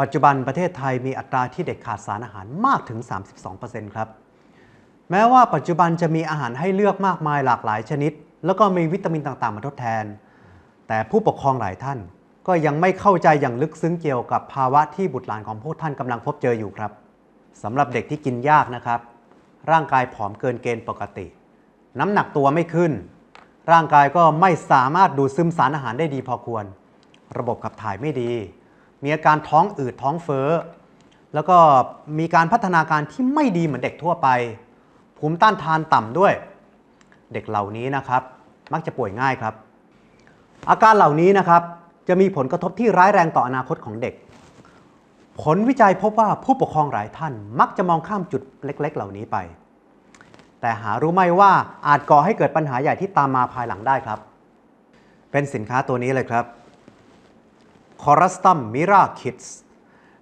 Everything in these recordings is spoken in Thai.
ปัจจุบันประเทศไทยมีอัตราที่เด็กขาดสารอาหารมากถึง 32%ครับ แม้ว่าปัจจุบันจะมีอาหารให้เลือกมากมายหลากหลายชนิด แล้วก็มีวิตามินต่างๆ มาทดแทน แต่ผู้ปกครองหลายท่าน ก็ยังไม่เข้าใจอย่างลึกซึ้งเกี่ยวกับภาวะที่บุตรหลานของพวกท่านกำลังพบเจออยู่ครับสำหรับเด็กที่กินยากนะครับ ร่างกายผอมเกินเกณฑ์ปกติ น้ำหนักตัวไม่ขึ้น ร่างกายก็ไม่สามารถดูดซึมสารอาหารได้ดีพอควร ระบบขับถ่ายไม่ดี มีอาการท้องอืดท้องเฟ้อ แล้วก็มีการพัฒนาการที่ไม่ดีเหมือนเด็กทั่วไป ภูมิต้านทานต่ำด้วย เด็กเหล่านี้นะครับ มักจะป่วยง่ายครับ อาการเหล่านี้นะครับจะมีผลกระทบที่ร้ายแรงต่ออนาคตของเด็ก ผลวิจัยพบว่าผู้ปกครองหลายท่าน มักจะมองข้ามจุดเล็ก ๆ เหล่านี้ไป แต่หารู้ไหมว่าอาจก่อให้เกิดปัญหาใหญ่ที่ตามมาภายหลังได้ครับ เป็นสินค้าตัวนี้เลยครับ คอรัสตัมมิราคิดส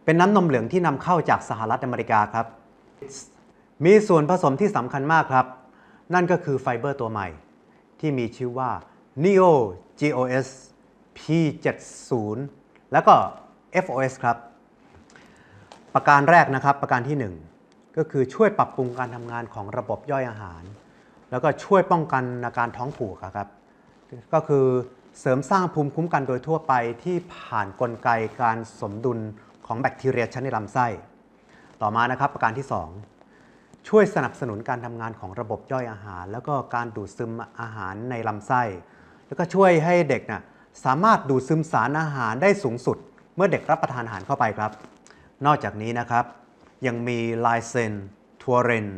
เป็นน้ำนมเหลืองที่นำเข้าจากสหรัฐอเมริกาครับ มีส่วนผสมที่สำคัญมากครับ นั่นก็คือไฟเบอร์ตัวใหม่ ที่มีชื่อว่า Neo GOS P70 แล้วก็ FOS ครับ ประการแรกนะครับประการที่ 1 ก็คือช่วยปรับปรุงการทำงานของระบบย่อยอาหาร แล้วก็ช่วยป้องกันอาการท้องผูกครับ ก็คือ เสริมสร้างภูมิคุ้มกันโดยทั่วไปที่ผ่านกลไกการสมดุลของแบคทีเรียชั้นในลำไส้ ต่อมานะครับประการที่ 2 ช่วยสนับสนุนการทำงานของระบบย่อยอาหาร แล้วก็การดูดซึมอาหารในลำไส้ แล้วก็ช่วยให้เด็กนะ่ะสามารถดูดซึมสารอาหารได้สูงสุด เมื่อเด็กรับประทานอาหารเข้าไปครับ นอกจากนี้นะครับ ยังมีไลเซนทัวเรน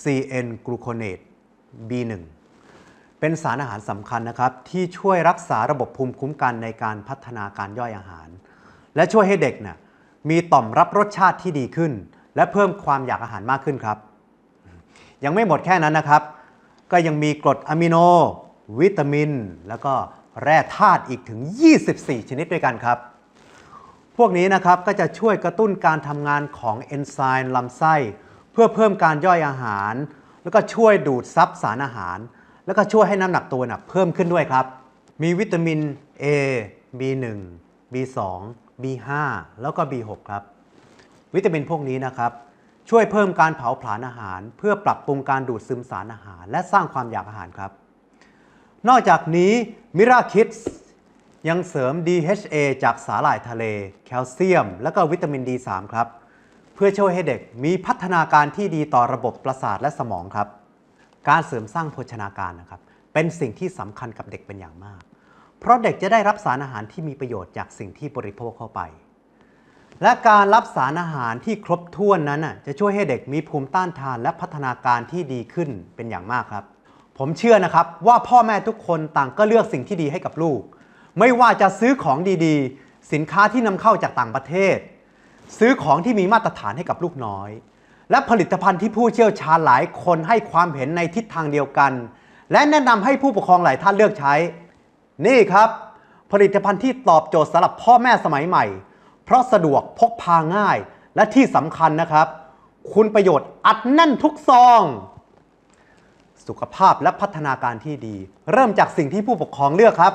CN กลูโคเนต B1 เป็นสารอาหารสำคัญนะครับ ที่ช่วยรักษาระบบภูมิคุ้มกันในการพัฒนาการย่อยอาหาร และช่วยให้เด็กน่ะมีต่อมรับรสชาติที่ดีขึ้น และเพิ่มความอยากอาหารมากขึ้นครับ ยังไม่หมดแค่นั้นนะครับ ก็ยังมีกรดอะมิโน วิตามิน แล้วก็แร่ธาตุอีกถึง 24 ชนิดด้วยกันครับ พวกนี้นะครับก็จะช่วยกระตุ้นการทำงานของเอนไซม์ลำไส้ เพื่อเพิ่มการย่อยอาหาร แล้วก็ช่วยดูดซับสารอาหาร แล้วก็ช่วยให้น้ำหนักตัวนะเพิ่มขึ้นด้วยครับ มีวิตามิน A B1 B2 B5 แล้วก็ B6 ครับ วิตามินพวกนี้นะครับ ช่วยเพิ่มการเผาผลาญอาหาร เพื่อปรับปรุงการดูดซึมสารอาหาร และสร้างความอยากอาหารครับ นอกจากนี้มิราคิดยังเสริม DHA จากสาหร่ายทะเล แคลเซียม และก็วิตามิน D3 ครับ เพื่อช่วยให้เด็กมีพัฒนาการที่ดีต่อระบบประสาทและสมองครับ การเสริมสร้างโภชนาการนะครับเป็นสิ่งที่สำคัญกับเด็กเป็นอย่างมาก เพราะเด็กจะได้รับสารอาหารที่มีประโยชน์จากสิ่งที่บริโภคเข้าไป และการรับสารอาหารที่ครบถ้วนนั้นจะช่วยให้เด็กมีภูมิต้านทานและพัฒนาการที่ดีขึ้นเป็นอย่างมากครับ ผมเชื่อนะครับว่าพ่อแม่ทุกคนต่างก็เลือกสิ่งที่ดีให้กับลูก ไม่ว่าจะซื้อของดีๆ สินค้าที่นำเข้าจากต่างประเทศ ซื้อของที่มีมาตรฐานให้กับลูกน้อย และผลิตภัณฑ์ที่ผู้เชี่ยวชาญหลายคนให้ความเห็นในทิศทางเดียวกัน และแนะนำให้ผู้ปกครองหลายท่านเลือกใช้ นี่ครับ ผลิตภัณฑ์ที่ตอบโจทย์สำหรับพ่อแม่สมัยใหม่ เพราะสะดวกพกพาง่าย และที่สำคัญนะครับ คุณประโยชน์อัดแน่นทุกซอง สุขภาพและพัฒนาการที่ดี เริ่มจากสิ่งที่ผู้ปกครองเลือกครับ